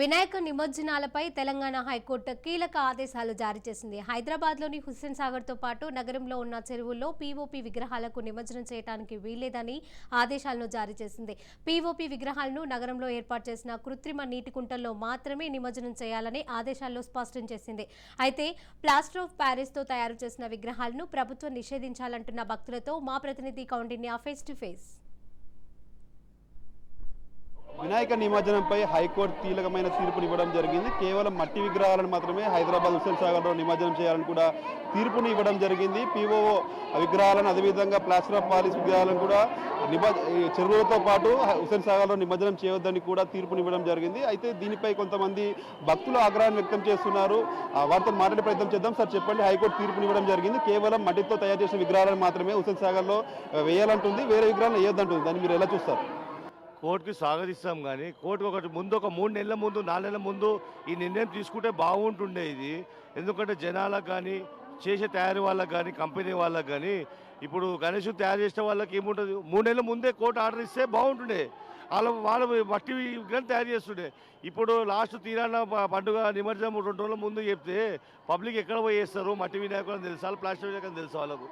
Vinayaka నిమజ్జనాలపై Telangana high court కీలక ఆదేశాలు జారీ చేసింది. హైదరాబాద్లోని హుస్సేన్ సాగర్తో పాటు నగరంలో ఉన్న చెరువుల్లో పీఓపీ విగ్రహాలకు నిమజ్జనం చేయడానికి వీల్లేదని ఆదేశాలను జారీ చేసింది. పీఓపీ విగ్రహాలను నగరంలో ఏర్పాటు చేసిన కృత్రిమ నీటి కుంటల్లో మాత్రమే నిమజ్జనం చేయాలని ఆదేశాల్లో స్పష్టం చేసింది. అయితే ప్లాస్టర్ ఆఫ్ ప్యారిస్తో తయారు చేసిన విగ్రహాలను ప్రభుత్వం నిషేధించాలంటున్న భక్తులతో మా ప్రతినిధి Koundinya face to face. Vinayaka నిమజ్జనంపై high court కీలకమైన తీర్పునివ్వడం జరిగింది. కేవలం మట్టి విగ్రహాలను మాత్రమే హైదరాబాద్ హుస్సేన్ సాగర్లో నిమజ్జనం చేయాలని కూడా తీర్పుని ఇవ్వడం జరిగింది. పీఓ విగ్రహాలను అదేవిధంగా ప్లాస్టర్ ఆఫ్ పాలిస్ విగ్రహాలను కూడా నిమజ్ చెరువులతో పాటు హుస్సేన్ సాగర్లో నిమజ్జనం చేయవద్దని కూడా తీర్పునివ్వడం జరిగింది. అయితే దీనిపై కొంతమంది భక్తులు ఆగ్రహాన్ని వ్యక్తం చేస్తున్నారు. వారితో మాట్లాడే ప్రయత్నం చేద్దాం. సార్ చెప్పండి. హైకోర్టు తీర్పునివ్వడం జరిగింది. కేవలం మట్టితో తయారు చేసిన విగ్రహాలను మాత్రమే హుస్సేన్ సాగర్లో వేయాలంటుంది. వేరే విగ్రహాలను వేయొద్దంటుంది. దాన్ని మీరు ఎలా చూస్తారు? కోర్టుకి స్వాగతిస్తాం కానీ కోర్టుకు ఒకటి ముందు ఒక మూడు నెలల ముందు నాలుగు నెలల ముందు ఈ నిర్ణయం తీసుకుంటే బాగుంటుండే ఇది. ఎందుకంటే జనాలకు కానీ చేసే తయారీ వాళ్ళకి కానీ కంపెనీ వాళ్ళకి కానీ ఇప్పుడు గణేష్ తయారు చేసిన వాళ్ళకి ఏముంటుంది? మూడు నెలల ముందే కోర్టు ఆర్డర్ ఇస్తే బాగుంటుండే. వాళ్ళ వాళ్ళు మట్టి విగ్రహం తయారు చేస్తుండే. ఇప్పుడు లాస్ట్ తీరాన పండుగ నిమజ్జనం రెండు రోజుల ముందు చెప్తే పబ్లిక్ ఎక్కడ పోయి వేస్తారు మట్టి వినాయకులు అని తెలుసా? ప్లాస్టిక్ వినాయకులు తెలుసా వాళ్ళకు?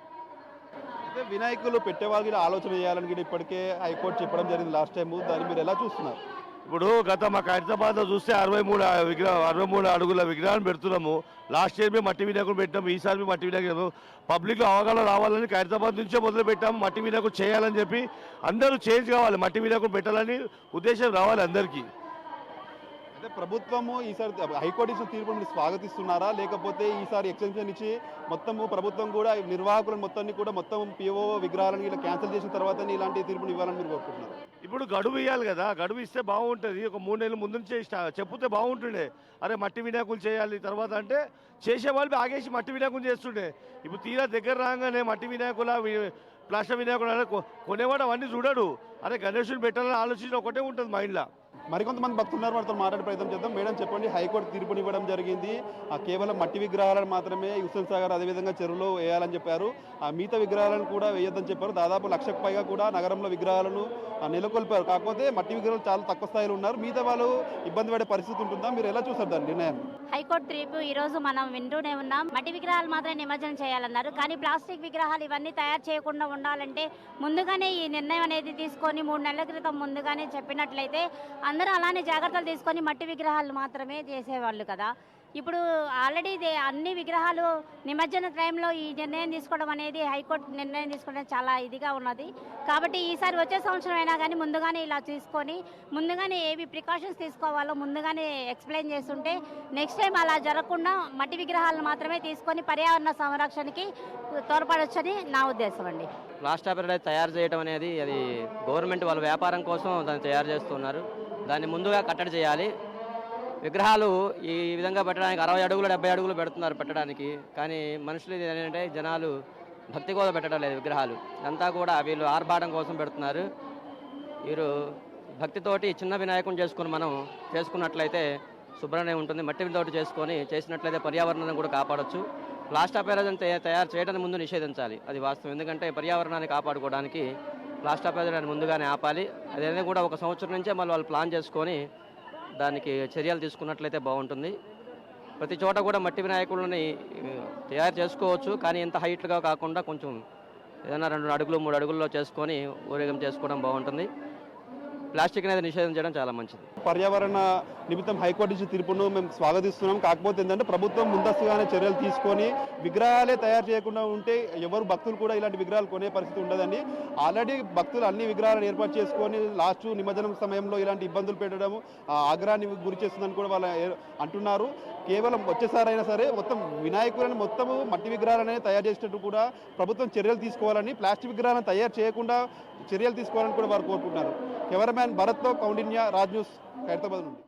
అయితే వినాయకులు పెట్టే వాళ్ళకి ఆలోచన చేయాలని కూడా ఇప్పటికే హైకోర్టు చెప్పడం జరిగింది లాస్ట్ టైం దాన్ని మీరు ఎలా చూస్తున్నారు? ఇప్పుడు గత మా హైదరాబాద్లో చూస్తే అరవై మూడు విగ్రహం అరవై మూడు అడుగుల విగ్రహాన్ని పెడుతున్నాము. లాస్ట్ ఇయర్ మేము మట్టి వినాయకుడు పెట్టాము ఈసారి మేము మట్టి వినాయకుడు పబ్లిక్లో అవగాహన రావాలని ఖైరతాబాద్ నుంచే మొదలు పెట్టాము. మట్టి వినాయకుడు చేయాలని చెప్పి అందరూ చేంజ్ కావాలి. మట్టి వినాయకుడు పెట్టాలని ఉద్దేశం రావాలి అందరికీ. అయితే ప్రభుత్వము ఈసారి హైకోర్టు ఇచ్చిన తీర్పును మీరు స్వాగతిస్తున్నారా? లేకపోతే ఈసారి ఎక్స్టెన్షన్ ఇచ్చి మొత్తము ప్రభుత్వం కూడా ఈ నిర్వాహకులను మొత్తాన్ని కూడా మొత్తం పిఓ విగ్రహాలను ఇలా క్యాన్సిల్ చేసిన తర్వాత ఇలాంటి తీర్పుని ఇవ్వాలని మీరు కోరుకుంటున్నారు. ఇప్పుడు గడువు ఇవ్వాలి కదా. గడువు ఇస్తే బాగుంటుంది. ఒక మూడు నెలల ముందు నుంచే చెప్తే బాగుంటుండే. అరే మట్టి వినాయకులు చేయాలి తర్వాత అంటే చేసే వాళ్ళు ఆగేసి మట్టి వినాయకులు చేస్తుండే. ఇప్పుడు తీరా దగ్గర రాగానే మట్టి వినాయకుల ప్లాస్టర్ వినాయకులు అనే కొనేవాడు అవన్నీ చూడడు. అరే గణేషుని పెట్టాలని ఆలోచన ఒకటే ఉంటుంది మైండ్లో మరికొంతమంది భక్తులు ఉన్నారు వారితో మాట్లాడే ప్రయత్నం చేద్దాం. మేడం చెప్పండి హైకోర్టు తీర్పుని ఇవ్వడం జరిగింది. ఆ కేవలం మట్టి విగ్రహాలను మాత్రమే హుస్సేన్ సాగర్ అదేవిధంగా చెరువులో వేయాలని చెప్పారు. ఆ మిగతా విగ్రహాలను కూడా వేయొద్దని చెప్పారు. దాదాపు లక్షకు పైగా కూడా నగరంలో విగ్రహాలను నెలకొల్పారు. కాకపోతే మట్టి విగ్రహాలు చాలా తక్కువ స్థాయిలో ఉన్నారు. మిగతా వాళ్ళు ఇబ్బంది పడే పరిస్థితి ఉంటుందా? మీరు ఎలా చూసారు దాని నిర్ణయాన్ని హైకోర్టు తీర్పు ఈ రోజు మనం వింటూనే ఉన్నాం. మట్టి విగ్రహాలు మాత్రం నిమజ్జనం చేయాలన్నారు. కానీ ప్లాస్టిక్ విగ్రహాలు ఇవన్నీ తయారు చేయకుండా ఉండాలంటే ముందుగానే ఈ నిర్ణయం అనేది తీసుకొని మూడు నెలల క్రితం ముందుగానే చెప్పినట్లయితే అందరూ అలానే జాగ్రత్తలు తీసుకొని మట్టి విగ్రహాలు మాత్రమే చేసేవాళ్ళు కదా. ఇప్పుడు ఆల్రెడీ అన్ని విగ్రహాలు నిమజ్జన టైంలో ఈ నిర్ణయం తీసుకోవడం అనేది హైకోర్టు నిర్ణయం తీసుకోవడం చాలా ఇదిగా ఉన్నది. కాబట్టి ఈసారి వచ్చే సంవత్సరం అయినా కానీ ముందుగానే ఇలా తీసుకొని ముందుగానే ఏవి ప్రికాషన్స్ తీసుకోవాలో ముందుగానే ఎక్స్ప్లెయిన్ చేస్తుంటే నెక్స్ట్ టైం అలా జరగకుండా మట్టి విగ్రహాలను మాత్రమే తీసుకొని పర్యావరణ సంరక్షణకి తోడ్పడవచ్చని నా ఉద్దేశం అండి. ప్లాస్టర్ పేపర్ తయారు చేయడం అనేది అది గవర్నమెంట్ వాళ్ళ వ్యాపారం కోసం దాన్ని తయారు చేస్తున్నారు. దాన్ని ముందుగా కట్టడి చేయాలి. విగ్రహాలు ఈ విధంగా పెట్టడానికి అరవై అడుగులు డెబ్బై అడుగులు పెడుతున్నారు పెట్టడానికి. కానీ మనుషులు ఏంటంటే జనాలు భక్తి కోసం పెట్టడం లేదు విగ్రహాలు. అంతా కూడా వీళ్ళు ఆర్భాటం కోసం పెడుతున్నారు. వీరు భక్తితోటి చిన్న వినాయకుని చేసుకుని మనం చేసుకున్నట్లయితే శుభ్రంగా ఉంటుంది. మట్టితోటి చేసుకొని చేసినట్లయితే పర్యావరణాన్ని కూడా కాపాడొచ్చు. ప్లాస్టర్ పేరజన్ తయారు చేయడానికి ముందు నిషేధించాలి. అది వాస్తవం. ఎందుకంటే పర్యావరణాన్ని కాపాడుకోవడానికి ప్లాస్టర్ పేరజన్ ముందుగానే ఆపాలి. అదేవిధంగా కూడా ఒక సంవత్సరం నుంచే మళ్ళీ వాళ్ళు ప్లాన్ చేసుకొని దానికి చర్యలు తీసుకున్నట్లయితే బాగుంటుంది. ప్రతి చోట కూడా మట్టి వినాయకులని తయారు చేసుకోవచ్చు. కానీ ఇంత హైట్గా కాకుండా కొంచెం ఏదైనా రెండు అడుగులు మూడు అడుగుల్లో చేసుకొని ఊరేగం చేసుకోవడం బాగుంటుంది. ప్లాస్టిక్ అనేది నిషేధం చేయడం చాలా మంచిది. పర్యావరణ నిమిత్తం హైకోర్టు ఇచ్చిన తీర్పును మేము స్వాగతిస్తున్నాం. కాకపోతే ఏంటంటే ప్రభుత్వం ముందస్తుగానే చర్యలు తీసుకొని విగ్రహాలే తయారు చేయకుండా ఉంటే ఎవరు భక్తులు కూడా ఇలాంటి విగ్రహాలు కొనే పరిస్థితి ఉండదండి. ఆల్రెడీ భక్తులు అన్ని విగ్రహాలను ఏర్పాటు చేసుకొని లాస్ట్ నిమజ్జనం సమయంలో ఇలాంటి ఇబ్బందులు పెట్టడం ఆ, ఆగ్రహాన్ని గురి చేస్తుందని కూడా వాళ్ళు అంటున్నారు. కేవలం వచ్చేసారైనా సరే మొత్తం వినాయకులను మొత్తము మట్టి విగ్రహాలనే తయారు చేసేటట్టు కూడా ప్రభుత్వం చర్యలు తీసుకోవాలని ప్లాస్టిక్ విగ్రహాలను తయారు చేయకుండా చర్యలు తీసుకోవాలని కూడా వారు కోరుకుంటున్నారు. కెమెరామ్యాన్ భరత్తో కౌండిన్య రాజ్ న్యూస్ హైదరాబాద్ నుండి.